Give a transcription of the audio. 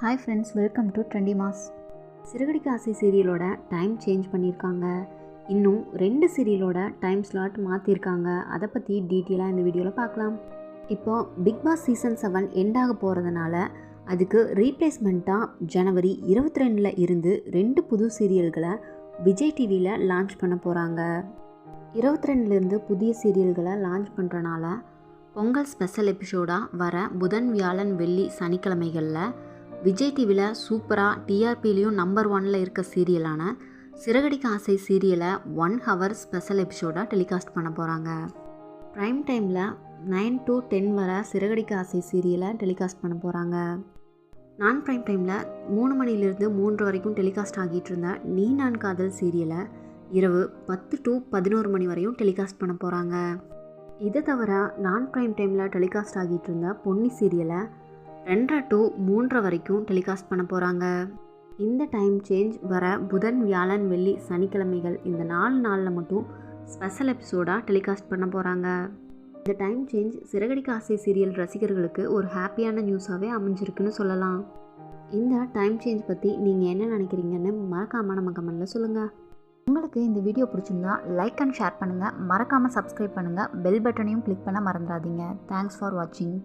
Hi friends welcome to trendy mass Siragadikka Aasai சீரியலோட time change பண்ணியிருக்காங்க. இன்னும் ரெண்டு சீரியலோட time slot மாற்றிருக்காங்க அதை பற்றி டீட்டெயிலாக இந்த வீடியோவில் பார்க்கலாம். இப்போது பிக் பாஸ் சீசன் செவன் எண்டாக போகிறதுனால அதுக்கு ரீப்ளேஸ்மெண்ட்டாக ஜனவரி இருபத்தி ரெண்டில் இருந்து ரெண்டு புது சீரியல்களை விஜய் டிவியில் லான்ச் பண்ண போகிறாங்க இருபத்தி ரெண்டுலேருந்து புதிய சீரியல்களை லான்ச் பண்ணுறனால பொங்கல் ஸ்பெஷல் எபிசோடாக வர புதன் வியாழன் வெள்ளி சனிக்கிழமைகளில் விஜய் டிவியில் சூப்பராக டிஆர்பிலையும் நம்பர் ஒனில் இருக்க சீரியலான சிறகடிக்க ஆசை சீரியலை ஒன் ஹவர் ஸ்பெஷல் எபிசோடாக டெலிகாஸ்ட் பண்ண போகிறாங்க ப்ரைம் டைமில் நைன் டு டென் வர சிறகடிக்க ஆசை சீரியலை டெலிகாஸ்ட் பண்ண போகிறாங்க நான் ப்ரைம் டைமில் மூணு மணிலேருந்து மூன்று வரைக்கும் டெலிகாஸ்ட் ஆகிட்டு இருந்த நீ நான் காதல் சீரியலை இரவு பத்து டு பதினோரு மணி வரையும் டெலிகாஸ்ட் பண்ண போகிறாங்க இதை தவிர நான் ப்ரைம் டைமில் டெலிகாஸ்ட் ஆகிட்டு இருந்த பொன்னி சீரியலை ரெண்டரை டு மூன்றரை வரைக்கும் டெலிகாஸ்ட் பண்ண போகிறாங்க இந்த டைம் சேஞ்ச் வர புதன் வியாழன் வெள்ளி சனிக்கிழமைகள் இந்த நாலு நாளில் மட்டும் ஸ்பெஷல் எபிசோடாக டெலிகாஸ்ட் பண்ண போகிறாங்க இந்த டைம் சேஞ்ச் சிறகடிக்க ஆசை சீரியல் ரசிகர்களுக்கு ஒரு ஹாப்பியான நியூஸாகவே அமைஞ்சிருக்குன்னு சொல்லலாம். இந்த டைம் சேஞ்ச் பற்றி நீங்கள் என்ன நினைக்கிறீங்கன்னு மறக்காமல் நம்ம கமெண்டில் சொல்லுங்கள் உங்களுக்கு இந்த வீடியோ பிடிச்சிருந்தா லைக் அண்ட் ஷேர் பண்ணுங்கள் மறக்காமல் சப்ஸ்கிரைப் பண்ணுங்கள் பெல் பட்டனையும் கிளிக் பண்ண மறந்துடாதீங்க. தேங்க்ஸ் ஃபார் வாட்சிங்